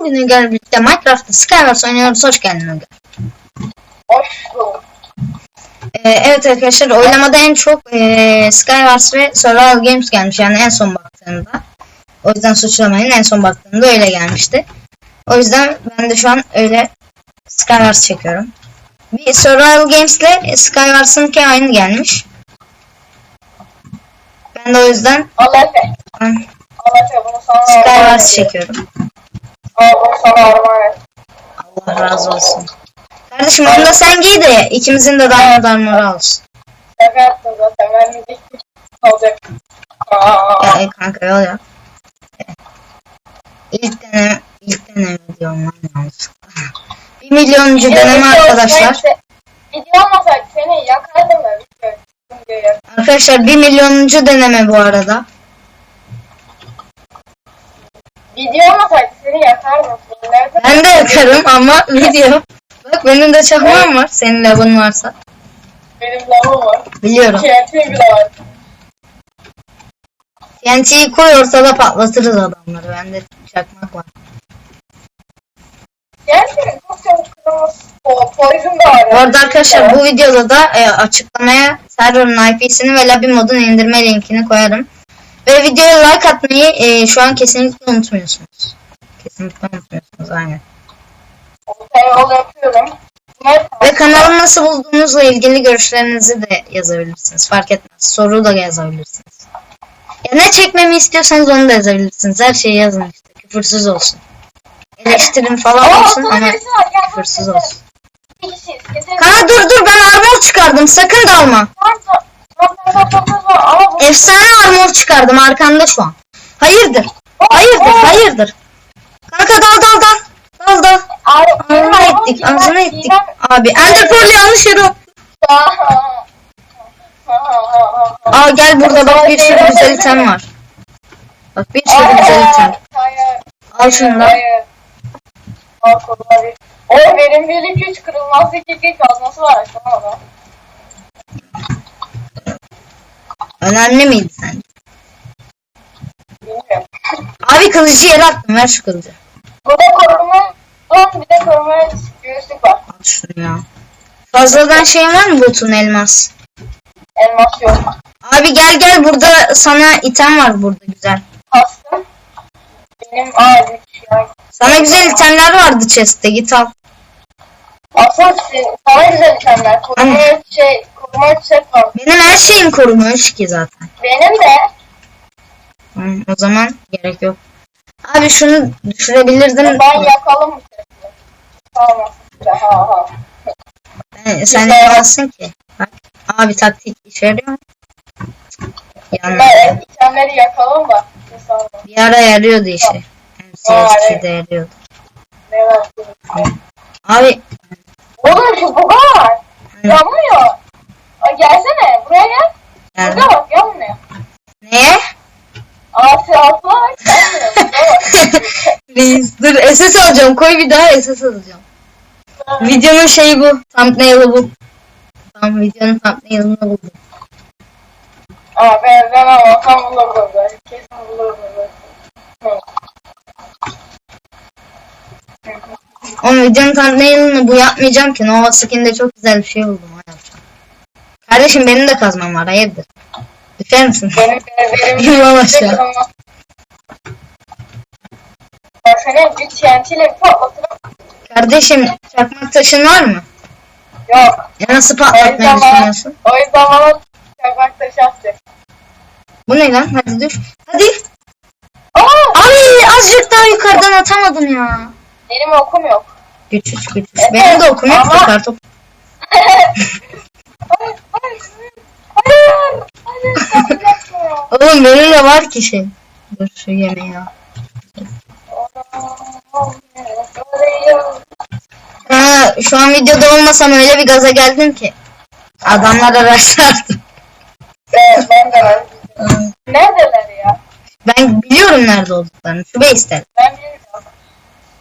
Bugün Uygar birlikte Minecraft'ta Skywars oynuyoruz. Hoş geldin Uygar. Hoş bulduk. Ee, evet arkadaşlar oylamada en çok ee, Skywars ve Survival Games gelmiş. Yani en son baktığımda. O yüzden suçlamayın. En son baktığımda öyle gelmişti. O yüzden ben de şu an öyle Skywars çekiyorum. Bir Survival Games ile Skywars'ınki aynı gelmiş. Ben de o yüzden Allah Allah Efe bunu sana armağan Skywars ediyorum. çekiyorum. Al bunu sana armağan et. Allah razı olsun. Kardeşim onu da sen giy de ikimizin de diamond armor'ı olsun. Şaka yaptım zaten. Ben de olacak. Aa, Ya e, kanka yol yap. İlk deneme, ilk deneme diyorum lan yanlışlıkla. Bir milyonuncu deneme arkadaşlar. Video olmasaydı seni yakardım ben. Arkadaşlar bir milyonuncu deneme bu arada. Video olmasaydı seni yakardım. Nerede? Ben de yakarım ama video. Bak benim de çakmağım var. Senin lavın varsa. Benim lavım var. Biliyorum. TNT bile var. TNT'yi koy ortada patlatırız adamları. Bende çakmak var. Gerçekten çok çabuk kırılması. O poison da var. Bu arada arkadaşlar bu videoda da e, açıklamaya server'ın IP'sini ve lobby modun indirme linkini koyarım. Ve videoya like atmayı e, şu an kesinlikle unutmuyorsunuz. Kesinlikle unutmuyorsunuz aynen. Yapıyorum. Ve kanalı nasıl bulduğunuzla ilgili görüşlerinizi de yazabilirsiniz. Fark etmez. Soru da yazabilirsiniz. Ya ne çekmemi istiyorsanız onu da yazabilirsiniz. Her şeyi yazın işte. Küfürsüz olsun. Eleştirin falan olsun ama bak, küfürsüz kesin. olsun. Kana dur dur ben armor çıkardım. Sakın dalma. Efsane armor çıkardım arkanda şu an. Hayırdır? Hayırdır? Hayırdır? Kanka dal dal dal. Dal dal. Ağzına ettik. Ağzına ettik. Abi Ender yanlış yere. Aa gel burada bak bir sürü güzel item var. Bak bir sürü güzel item. Al şunu da. O verimlilik 3 kırılmaz 2 kazması var aşağıda. Önemli miydi sence? Bilmiyorum. Abi kılıcı yere attım. Ver şu kılıcı. Burada koruma Lan bir de koruma var. Al şunu ya. Fazladan şey var mı botun elmas? Elmas yok. Abi gel gel burada sana item var burada güzel. Kastım. Benim ağacım. Sana güzel itemler vardı chest'te git al. Aslında sana güzel itemler. Koruma şey, koruma var. Benim her şeyim korunmuş ki zaten. Benim de Hı, o zaman gerek yok. Abi şunu düşürebilirdim. ben yakalım? Tamam. Ha ha. Ben- sen yapamazsın ki. Bak. Abi taktik işe yarıyor mu? Yanmadı. Ben itemleri yakalım da. Bir ara yarıyordu işe. MCS2'de yarıyordu. ne var? Abi Oğlum şu buga var. Yanmıyor. Ay gelsene buraya gel. Burada bak yanmıyor. neye? Yanmıyor. Burada bak. Please dur SS alacağım. Koy bir daha SS alacağım. Videonun şeyi bu. Thumbnail'ı bu. Tamam videonun thumbnail'ını buldum. Aa ben ben ama tam burada. Kesin. Hı. Ama videonun thumbnail'ını bu yapmayacağım ki. Nova Skin'de çok güzel bir şey buldum. Kardeşim benim de kazmam var. Hayırdır? Düşer misin? Benim benim Yuvam aşağı. Bir TNT ile. Kardeşim çakmak taşın var mı? Yok. Ya nasıl patlatmayı yüzden bana, düşünüyorsun? o yüzden bana çakmak taşı atacak. Bu ne lan? Hadi düş. Hadi. Aa! Ay azıcık daha yukarıdan atamadım ya. Benim okum yok. Güçüz güçüz. Benim de okum yok Ama- da kartop. Oğlum benim de var ki şey. Dur şu yemeği al. Ha, şu an videoda olmasam öyle bir gaza geldim ki. Adamlara rastlardım. Ben, ben de var. Neredeler ya? Ben biliyorum nerede olduklarını. Şu base'teler. Ben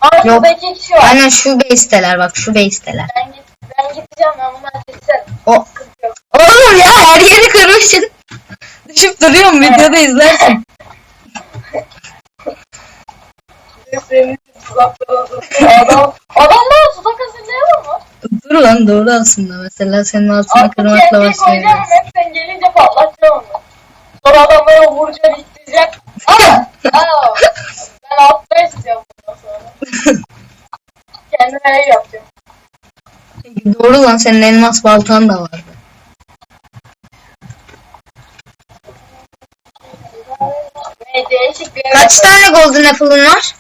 iki kişi var. Aynen şu base'teler bak şu base'teler. Ben, git, ben gideceğim ben bunları keserim. O. Oğlum ya her yeri kırmışsın. Düşüp duruyorum videoda izlersin. Adam, adamlar tuzak hazırlayalım mı? Dur lan doğru aslında. Mesela senin altına Artık kırmakla kendini koyacağım başlayabiliriz. hep sen gelince patlatacağım onu. Sonra adamları vuracak, ittirecek. Aa! Aa! Ben atmaya çizeceğim bundan sonra. Kendime ev yapacağım. Doğru lan senin elmas baltan da vardı. Kaç tane golden apple'ın var?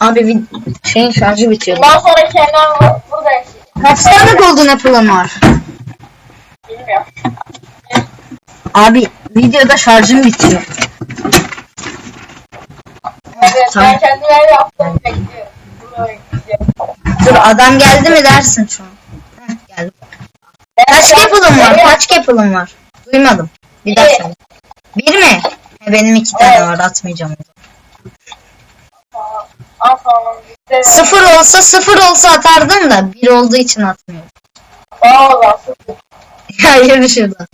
Abi şeyin şarjı bitiyor. Bundan sonra Kenan burada yaşayacak. Kaç tane golden apple'ın var? Bilmiyorum. Abi videoda şarjım bitiyor. Evet, Tamam. ben kendime ev yaptım. Bekliyorum. Dur adam geldi mi dersin şu an. Kaç apple'ın var? Kaç apple'ın var? Duymadım. Bir Bir. söyle. Bir mi? He, benim iki tane var atmayacağım. o zaman. Al tamam. bitti. Sıfır olsa sıfır olsa atardım da bir olduğu için atmıyorum. Valla sıfır. Ya yürü şuradan.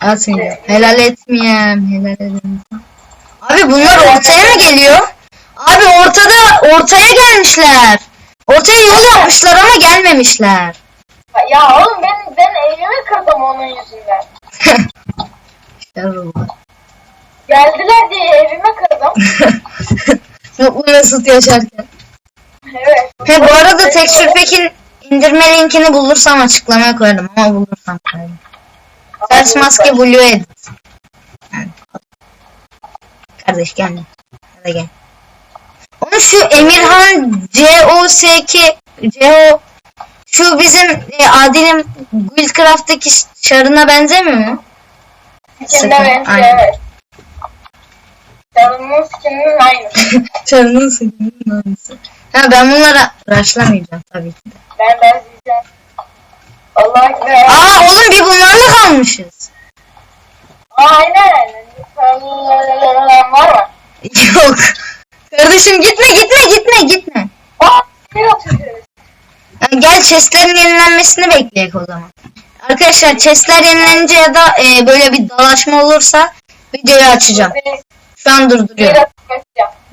Atmayacağım. Helal etmeyeyim. Helal edeyim. Abi bunlar ortaya mı geliyor? Abi ortada ortaya gelmişler. Ortaya yol yapmışlar ama gelmemişler. Ya oğlum ben ben evimi kırdım onun yüzünden. İşte bu. Geldiler diye evimi kırdım. Mutlu Mesut yaşarken. Evet. He bu arada Texture Pack'in indirme linkini bulursam açıklamaya koyarım ama bulursam koyarım. Ters maske Blue Edit. Kardeş gel. Hadi gel. Oğlum şu Emirhan C-O-S-K C-O şu bizim e, Adil'in Guildcraft'taki şarına benzemiyor mu? Skinine benziyor evet. Canımın skininin aynı. Şarının skininin aynısı. Ha ben bunlara rushlamayacağım tabii ki de. Ben benzeyeceğim. Allah gibi. Aa oğlum bir bunlarla kalmışız. Aynen. Var mı? Yok. Kardeşim gitme gitme gitme gitme. Gel chestlerin yenilenmesini bekleyek o zaman. Arkadaşlar chestler yenilenince ya da e, böyle bir dalaşma olursa videoyu açacağım. Şu an durduruyorum.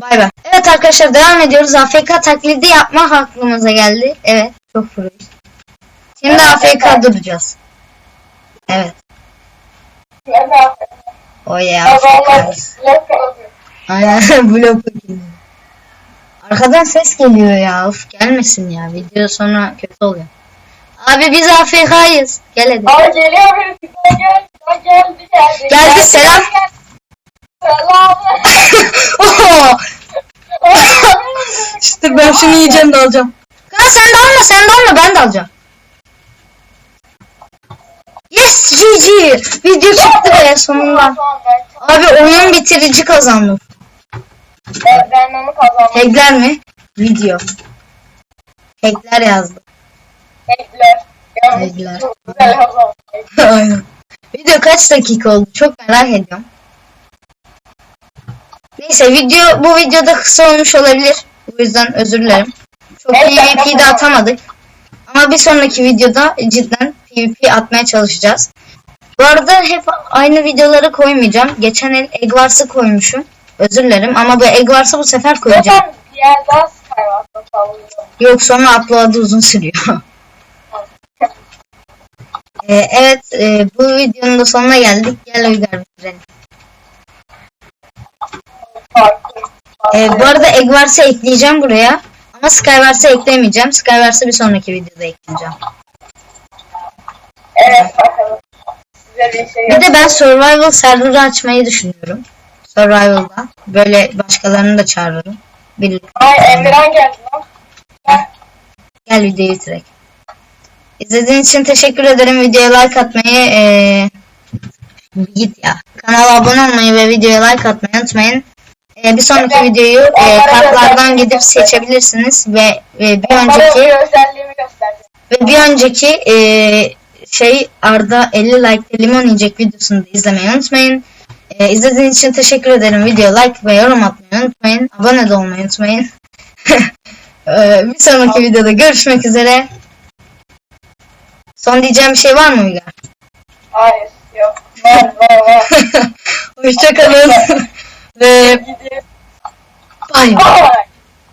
Bay bay. Evet arkadaşlar devam ediyoruz. AFK taklidi yapma aklımıza geldi. Evet çok furuş. Şimdi Evet, AFK evet. duracağız. Evet. De. O ya. Adamlar AFK. blok kalıyor. Aynen blok. Arkadan ses geliyor ya. Of gelmesin ya. Video sonra kötü oluyor. Abi biz AFK'yız. Gel hadi. Aa geliyor birisi. Daha geldi. Daha geldi geldi. Geldi, selam. Selam. Oho! işte ben şunu yiyeceğim de alacağım. Kaan sen de alma sen de alma ben de alacağım. Yes GG! Video çıktı be sonunda. Abi oyun bitirici kazandım. Ben, ben onu kazandım. Hackler mi? Video. Hackler yazdı. Hackler. Yalnız Hackler. Çok güzel kazandım. Aynen. Video kaç dakika oldu? Çok merak ediyorum. Neyse video bu videoda kısa olmuş olabilir. Bu yüzden özür dilerim. Çok Evet, PvP de tamam. atamadık. Ama bir sonraki videoda cidden PvP atmaya çalışacağız. Bu arada hep aynı videoları koymayacağım. Geçen el Eggwars'ı koymuşum. Özür dilerim ama bu Eggwars'ı bu sefer koyacağım. Zaten bir yer daha. Yok sonra upload'u uzun sürüyor. Ee, evet e, bu videonun da sonuna geldik. Gel Uygar bitirelim. Ee, bu arada Eggwars'ı ekleyeceğim buraya. Ama Skywars'ı eklemeyeceğim. Skywars'ı bir sonraki videoda ekleyeceğim. Evet bakalım. Size bir şey Bir de ben Survival server'ı açmayı düşünüyorum. Survival'da. Böyle başkalarını da çağırırım. Birlikte. Ay Emirhan geldi lan. Gel. Gel videoyu bitirek. İzlediğiniz için teşekkür ederim. Videoya like atmayı eee, git ya. Kanala abone olmayı ve videoya like atmayı unutmayın. Eee, bir sonraki Evet. videoyu Onlara kartlardan gidip seçebilirsiniz ve, ve bir önceki ve bir önceki eee, şey Arda 50 like limon yiyecek videosunu da izlemeyi unutmayın. Eee izlediğiniz için teşekkür ederim. Videoya like ve yorum atmayı unutmayın. Abone de olmayı unutmayın. Eee, bir sonraki videoda görüşmek üzere. Son diyeceğim bir şey var mı Uygar? Hayır yok. Var var var. Hoşçakalın. ve bay bay. Ay.